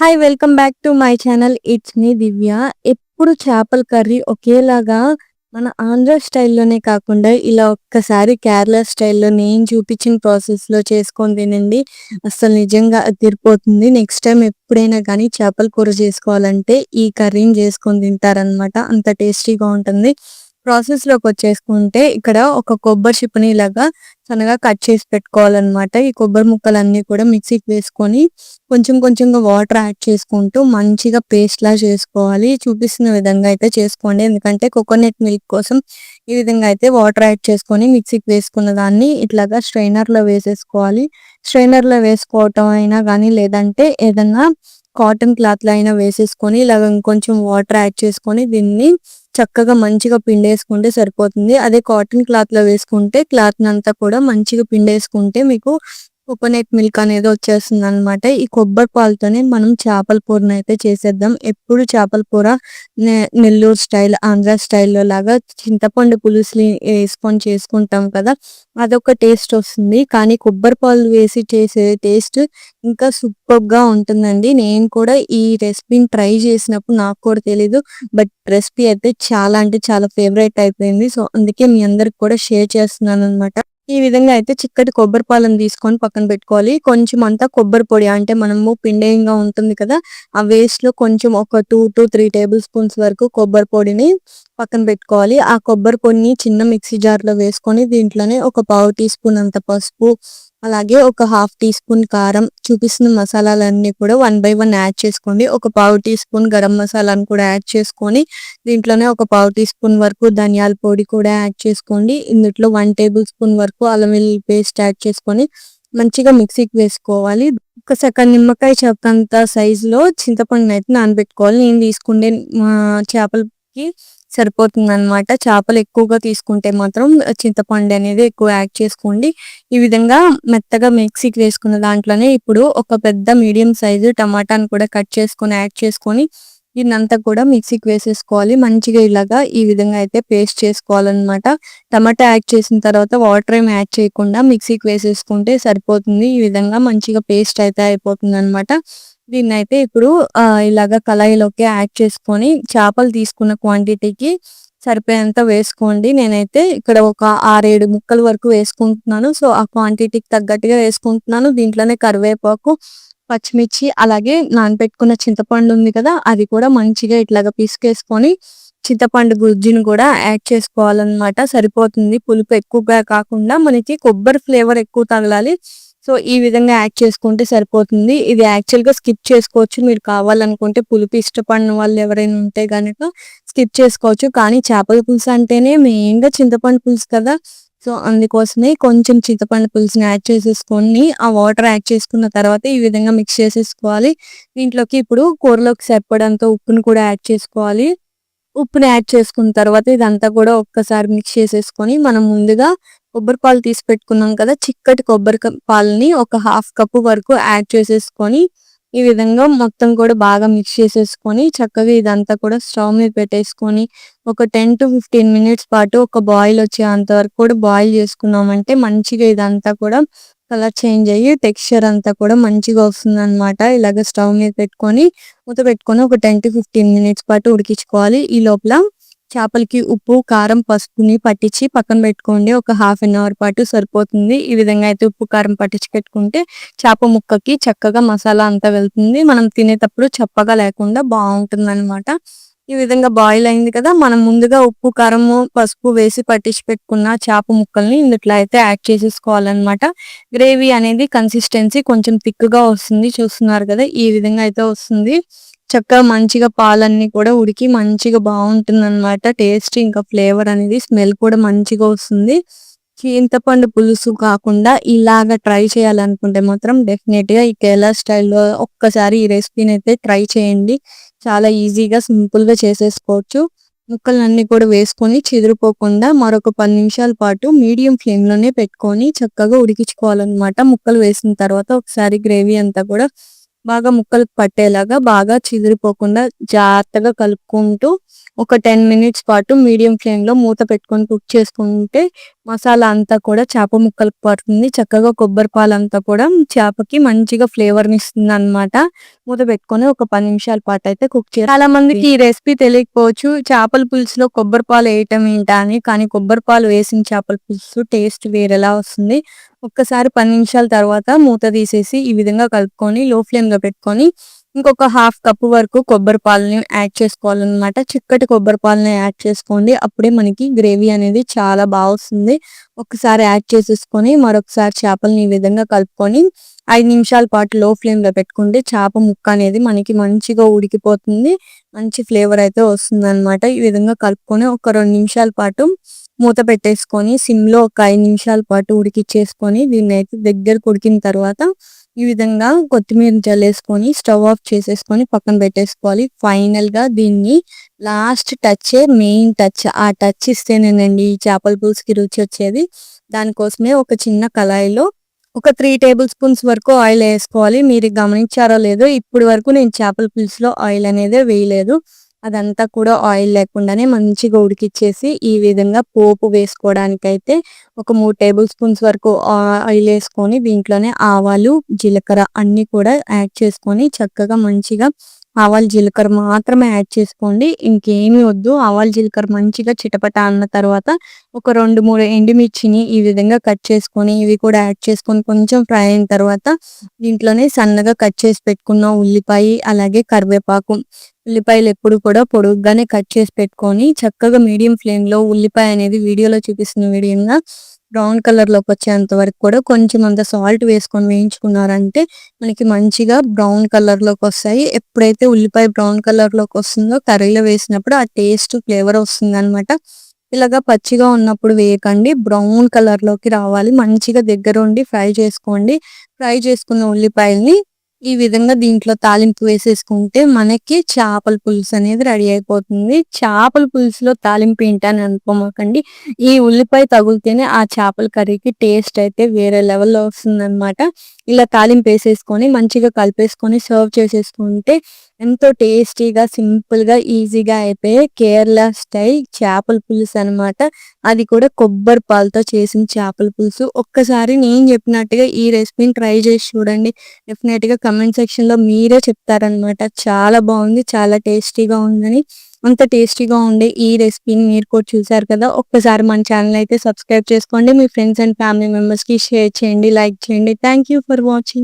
Hi welcome back to my channel it's me Divya ఎప్పుడు చేపల curry ఒకేలాగా మన ఆంధ్ర స్టైల్లోనే కాకుండా ఇలా ఒక్కసారి కేరళ స్టైల్లో నేను చూపించిన ప్రాసెస్లో చేసుకొని తినండి. అసలు నిజంగా తిరిపోతుంది నెక్స్ట్ టైం ఎప్పుడైనా కానీ చేపల కూర చేసుకోవాలంటే ఈ కర్రీని చేసుకొని తింటారనమాట అంత టేస్టీగా ఉంటుంది. ప్రాసెస్లోకి వచ్చేసుకుంటే ఇక్కడ ఒక కొబ్బరి చిప్పని ఇలాగా సన్నగా కట్ చేసి పెట్టుకోవాలన్నమాట. ఈ కొబ్బరి ముక్కలన్నీ కూడా మిక్సీకి వేసుకొని కొంచెం కొంచెంగా వాటర్ యాడ్ చేసుకుంటూ మంచిగా పేస్ట్ లా చేసుకోవాలి. చూపిస్తున్న విధంగా అయితే చేసుకోండి. ఎందుకంటే కోకోనట్ మిల్క్ కోసం ఈ విధంగా అయితే వాటర్ యాడ్ చేసుకొని మిక్సీకి వేసుకున్న దాన్ని ఇట్లాగా స్ట్రైనర్లో వేసేసుకోవాలి. స్ట్రైనర్లో వేసుకోవటం అయినా కానీ లేదంటే ఏదన్నా కాటన్ క్లాత్లో అయినా వేసేసుకొని ఇలాగ కొంచెం వాటర్ యాడ్ చేసుకొని దీన్ని చక్కగా మంచిగా పిండేసుకుంటే సరిపోతుంది. అదే కాటన్ క్లాత్లో వేసుకుంటే క్లాత్ అంతా కూడా మంచిగా పిండేసుకుంటే మీకు కోకోనట్ మిల్క్ అనేది వచ్చేస్తుంది అనమాట ఈ కొబ్బరి పాలతోనే మనం చేపల కూరని అయితే చేసేద్దాం. ఎప్పుడు చేపల కూర నెల్లూరు స్టైల్ ఆంధ్ర స్టైల్లో లాగా చింతపండు పులుసులు వేసుకొని చేసుకుంటాం కదా అదొక టేస్ట్ వస్తుంది. కానీ కొబ్బరి పాలు వేసి చేసే టేస్ట్ ఇంకా సూపర్గా ఉంటుందండి. నేను కూడా ఈ రెసిపీని ట్రై చేసినప్పుడు నాకు కూడా తెలీదు బట్ రెసిపీ అయితే చాలా అంటే చాలా ఫేవరెట్ అయిపోయింది. సో అందుకే మీ అందరికి కూడా షేర్ చేస్తున్నాను అనమాట ఈ విధంగా అయితే చిక్కటి కొబ్బరి పాలను తీసుకొని పక్కన పెట్టుకోవాలి. కొంచెం అంతా కొబ్బరి పొడి అంటే మనము పిండేయంగా ఉంటుంది కదా ఆ వేస్ట్లో కొంచెం ఒక two to three tablespoons వరకు కొబ్బరి పొడిని పక్కన పెట్టుకోవాలి. ఆ కొబ్బరి పొడిని చిన్న మిక్సీ జార్లో వేసుకొని దీంట్లోనే ఒక పావు టీ స్పూన్ అంత పసుపు అలాగే ఒక హాఫ్ టీ స్పూన్ కారం చూపిస్తున్న మసాలాలన్నీ కూడా వన్ బై వన్ యాడ్ చేసుకోండి. ఒక పావు టీ స్పూన్ గరం మసాలాను కూడా యాడ్ చేసుకొని దీంట్లోనే ఒక పావు టీ స్పూన్ వరకు ధనియాల పొడి కూడా యాడ్ చేసుకోండి. ఇందులో వన్ టేబుల్ స్పూన్ వరకు అల్లం వెల్లుల్లి పేస్ట్ యాడ్ చేసుకొని మంచిగా మిక్సీకి వేసుకోవాలి. ఒక సెకండ్ నిమ్మకాయ చేపంత సైజులో చింతపండుని అయితే నానబెట్టుకోవాలి. నేను తీసుకుంటే చేపలకి సరిపోతుంది అనమాట చేపలు ఎక్కువగా తీసుకుంటే మాత్రం చింతపండు అనేది ఎక్కువ యాడ్ చేసుకోండి. ఈ విధంగా మెత్తగా మిక్సీకి వేసుకున్న దాంట్లోనే ఇప్పుడు ఒక పెద్ద మీడియం సైజు టమాటాను కూడా కట్ చేసుకొని యాడ్ చేసుకొని దీన్నంతా కూడా మిక్సీకి వేసేసుకోవాలి. మంచిగా ఇలాగా ఈ విధంగా అయితే పేస్ట్ చేసుకోవాలన్నమాట. టమాటా యాడ్ చేసిన తర్వాత వాటర్ ఏం యాడ్ చేయకుండా మిక్సీకి వేసేసుకుంటే సరిపోతుంది. ఈ విధంగా మంచిగా పేస్ట్ అయితే అయిపోతుంది అనమాట దీన్ని అయితే ఇప్పుడు ఇలాగ కళాయిలోకి యాడ్ చేసుకొని చేపలు తీసుకున్న క్వాంటిటీకి సరిపోయేంత వేసుకోండి. నేనైతే ఇక్కడ ఒక ఆరేడు ముక్కల వరకు వేసుకుంటున్నాను. సో ఆ క్వాంటిటీకి తగ్గట్టుగా వేసుకుంటున్నాను. దీంట్లోనే కరివేపాకు పచ్చిమిర్చి అలాగే నానబెట్టుకున్న చింతపండు ఉంది కదా అది కూడా మంచిగా ఇట్లాగా పిసికేసుకొని చింతపండు గుజ్జును కూడా యాడ్ చేసుకోవాలన్నమాట. సరిపోతుంది. పులుపు ఎక్కువగా కాకుండా మనకి కొబ్బరి ఫ్లేవర్ ఎక్కువ తగలాలి. సో ఈ విధంగా యాడ్ చేసుకుంటే సరిపోతుంది. ఇది యాక్చువల్గా స్కిప్ చేసుకోవచ్చు. మీరు కావాలనుకుంటే పులుపు ఇష్టపడిన వాళ్ళు ఎవరైనా ఉంటే కనుక స్కిప్ చేసుకోవచ్చు. కానీ చేపల పులుసు అంటేనే మెయిన్గా చింతపండు పులుసు కదా! సో అందుకోసమే కొంచెం చింతపండు పులుసుని యాడ్ చేసేసుకొని ఆ వాటర్ యాడ్ చేసుకున్న తర్వాత ఈ విధంగా మిక్స్ చేసేసుకోవాలి. దీంట్లోకి ఇప్పుడు కూరలోకి సరిపడంత ఉప్పును కూడా యాడ్ చేసుకోవాలి. ఉప్పుని యాడ్ చేసుకున్న తర్వాత ఇదంతా కూడా ఒక్కసారి మిక్స్ చేసేసుకొని మనం ముందుగా కొబ్బరి పాలు తీసి పెట్టుకున్నాం కదా చిక్కటి కొబ్బరి పాలని ఒక హాఫ్ కప్ వరకు యాడ్ చేసేసుకొని ఈ విధంగా మొత్తం కూడా బాగా మిక్స్ చేసేసుకొని చక్కగా ఇదంతా కూడా స్టవ్ మీద పెట్టేసుకొని ఒక టెన్ టు ఫిఫ్టీన్ మినిట్స్ పాటు ఒక బాయిల్ వచ్చేంత వరకు కూడా బాయిల్ చేసుకున్నామంటే మంచిగా ఇదంతా కూడా కలర్ చేంజ్ అయ్యి టెక్స్చర్ అంతా కూడా మంచిగా వస్తుంది అనమాట ఇలాగ స్టవ్ మీద పెట్టుకొని మూత పెట్టుకొని ఒక టెన్ టు ఫిఫ్టీన్ మినిట్స్ పాటు ఉడికించుకోవాలి. ఈ లోపల చేపలకి ఉప్పు కారం పసుపుని పట్టించి పక్కన పెట్టుకోండి. ఒక హాఫ్ అన్ అవర్ పాటు సరిపోతుంది. ఈ విధంగా అయితే ఉప్పు కారం పట్టించి పెట్టుకుంటే చేప ముక్కకి చక్కగా మసాలా అంతా వెళ్తుంది. మనం తినేటప్పుడు చప్పగా లేకుండా బాగుంటుంది అనమాట ఈ విధంగా బాయిల్ అయింది కదా మనం ముందుగా ఉప్పు కారము పసుపు వేసి పట్టించి పెట్టుకున్న చేప ముక్కల్ని ఇందుట్లో అయితే యాడ్ చేసేసుకోవాలన్నమాట. గ్రేవీ అనేది కన్సిస్టెన్సీ కొంచెం థిక్గా వస్తుంది. చూస్తున్నారు కదా ఈ విధంగా అయితే వస్తుంది. చక్కగా మంచిగా పాలన్నీ కూడా ఉడికి మంచిగా బాగుంటుంది అనమాట టేస్ట్ ఇంకా ఫ్లేవర్ అనేది స్మెల్ కూడా మంచిగా వస్తుంది. చింతపండు పులుసు కాకుండా ఇలాగ ట్రై చేయాలనుకుంటే మాత్రం డెఫినెట్గా ఈ కేరళ స్టైల్లో ఒక్కసారి ఈ రెసిపీని అయితే ట్రై చేయండి. చాలా ఈజీగా సింపుల్గా చేసేసుకోవచ్చు. ముక్కలన్నీ కూడా వేసుకొని చెదిరిపోకుండా మరొక పది నిమిషాల పాటు మీడియం ఫ్లేమ్లోనే పెట్టుకొని చక్కగా ఉడికించుకోవాలన్నమాట. ముక్కలు వేసిన తర్వాత ఒకసారి గ్రేవీ అంతా కూడా బాగా ముక్కలకు పట్టేలాగా బాగా చిదిరిపోకుండా జాగ్రత్తగా కలుపుకుంటూ ఒక టెన్ మినిట్స్ పాటు మీడియం ఫ్లేమ్లో మూత పెట్టుకొని కుక్ చేసుకుంటే మసాలా అంతా కూడా చేప ముక్కలకు పడుతుంది. చక్కగా కొబ్బరి పాలు అంతా కూడా చేపకి మంచిగా ఫ్లేవర్ ఇస్తుంది అనమాట మూత పెట్టుకొని ఒక పది నిమిషాల పాటు అయితే కుక్ చేయాలి చాలా మందికి ఈ రెసిపీ తెలియకపోవచ్చు. చేపల పులుసులో కొబ్బరి పాలు వేయటం ఏంటా అని కానీ కొబ్బరి పాలు వేసిన చేపల పులుసు టేస్ట్ వేరేలా వస్తుంది. ఒక్కసారి పది నిమిషాల తర్వాత మూత తీసేసి ఈ విధంగా కలుపుకొని లో ఫ్లేమ్లో పెట్టుకొని ఇంకొక హాఫ్ కప్ వరకు కొబ్బరి పాలని యాడ్ చేసుకోవాలన్నమాట. చిక్కటి కొబ్బరి పాలని యాడ్ చేసుకోండి. అప్పుడే మనకి గ్రేవీ అనేది చాలా బాగా వస్తుంది ఒకసారి యాడ్ చేసేసుకొని మరొకసారి చేపలని ఈ విధంగా కలుపుకొని ఐదు నిమిషాల పాటు లో ఫ్లేమ్లో పెట్టుకుంటే చేప ముక్క అనేది మనకి మంచిగా ఉడికిపోతుంది. మంచి ఫ్లేవర్ అయితే వస్తుంది అనమాట ఈ విధంగా కలుపుకొని ఒక రెండు నిమిషాల పాటు మూత పెట్టేసుకొని సిమ్లో ఒక ఐదు నిమిషాల పాటు ఉడికిచ్చేసుకొని దీన్ని అయితే దగ్గర ఉడికిన తర్వాత ఈ విధంగా కొత్తిమీర జల్లేసుకొని స్టవ్ ఆఫ్ చేసేసుకొని పక్కన పెట్టేసుకోవాలి. ఫైనల్గా దీన్ని లాస్ట్ టచ్ మెయిన్ టచ్ ఆ టచ్ ఇస్తేనేనండి ఈ చేపల పులుసుకి రుచి వచ్చేది. దానికోసమే ఒక చిన్న కళాయిలో ఒక త్రీ టేబుల్ స్పూన్స్ వరకు ఆయిల్ వేసుకోవాలి. మీరు గమనించారో లేదో ఇప్పటి వరకు నేను చేపల పులుసులో ఆయిల్ అనేది వేయలేదు. అదంతా కూడా ఆయిల్ లేకుండానే మంచిగా ఉడికిచ్చేసి ఈ విధంగా పోపు వేసుకోవడానికైతే అయితే ఒక మూడు టేబుల్ స్పూన్స్ వరకు ఆయిల్ వేసుకొని దీంట్లోనే ఆవాలు జీలకర్ర అన్ని కూడా యాడ్ చేసుకొని చక్కగా మంచిగా ఆవాలు జీలకర్ర మాత్రమే యాడ్ చేసుకోండి. ఇంకేమీ వద్దు. ఆవాలు జీలకర్ర మంచిగా చిటపట అన్న తర్వాత ఒక రెండు మూడు ఎండుమిర్చిని ఈ విధంగా కట్ చేసుకొని ఇవి కూడా యాడ్ చేసుకొని కొంచెం ఫ్రై అయిన తర్వాత దీంట్లోనే సన్నగా కట్ చేసి పెట్టుకున్న ఉల్లిపాయ అలాగే కరివేపాకు. ఉల్లిపాయలు ఎప్పుడు కూడా పొడుగ్గానే కట్ చేసి పెట్టుకొని చక్కగా మీడియం ఫ్లేమ్లో ఉల్లిపాయ అనేది వీడియోలో చూపిస్తున్న విధంగా బ్రౌన్ కలర్లోకి వచ్చేంత వరకు కూడా కొంచెం అంత సాల్ట్ వేసుకొని వేయించుకున్నారంటే మనకి మంచిగా బ్రౌన్ కలర్లోకి వస్తాయి. ఎప్పుడైతే ఉల్లిపాయ బ్రౌన్ కలర్లోకి వస్తుందో కర్రీలో వేసినప్పుడు ఆ టేస్ట్ ఫ్లేవర్ వస్తుంది అనమాట ఇలాగా పచ్చిగా ఉన్నప్పుడు వేయకండి. బ్రౌన్ కలర్లోకి రావాలి. మంచిగా దగ్గర ఉండి ఫ్రై చేసుకోండి. ఫ్రై చేసుకున్న ఉల్లిపాయల్ని ఈ విధంగా దీంట్లో తాలింపు వేసేసుకుంటే మనకి చేపల పులుసు అనేది రెడీ అయిపోతుంది. చేపల పులుసులో తాలింపు ఏంటని అనుకోమాకండి. ఈ ఉల్లిపాయ తగులితేనే ఆ చేపల కర్రీకి టేస్ట్ అయితే వేరే లెవెల్లో వస్తుంది ఇలా తాలింపు వేసేసుకొని మంచిగా కలిపేసుకొని సర్వ్ చేసేసుకుంటే ఎంతో టేస్టీగా సింపుల్గా ఈజీగా అయిపోయే కేరళ స్టైల్ చేపల పులుసు అనమాట అది కూడా కొబ్బరి పాలతో చేసిన చేపల పులుసు. ఒక్కసారి నేను చెప్పినట్టుగా ఈ రెసిపీని ట్రై చేసి చూడండి. డెఫినెట్గా కమెంట్ సెక్షన్లో మీరే చెప్తారనమాట చాలా బాగుంది చాలా టేస్టీగా ఉందని. అంత టేస్టీగా ఉండే ఈ రెసిపీని మీరు కూడా చూసారు కదా. ఒక్కసారి మన ఛానల్ అయితే సబ్స్క్రైబ్ చేసుకోండి. మీ ఫ్రెండ్స్ అండ్ ఫ్యామిలీ మెంబర్స్కి షేర్ చేయండి లైక్ చేయండి. Thank for watching.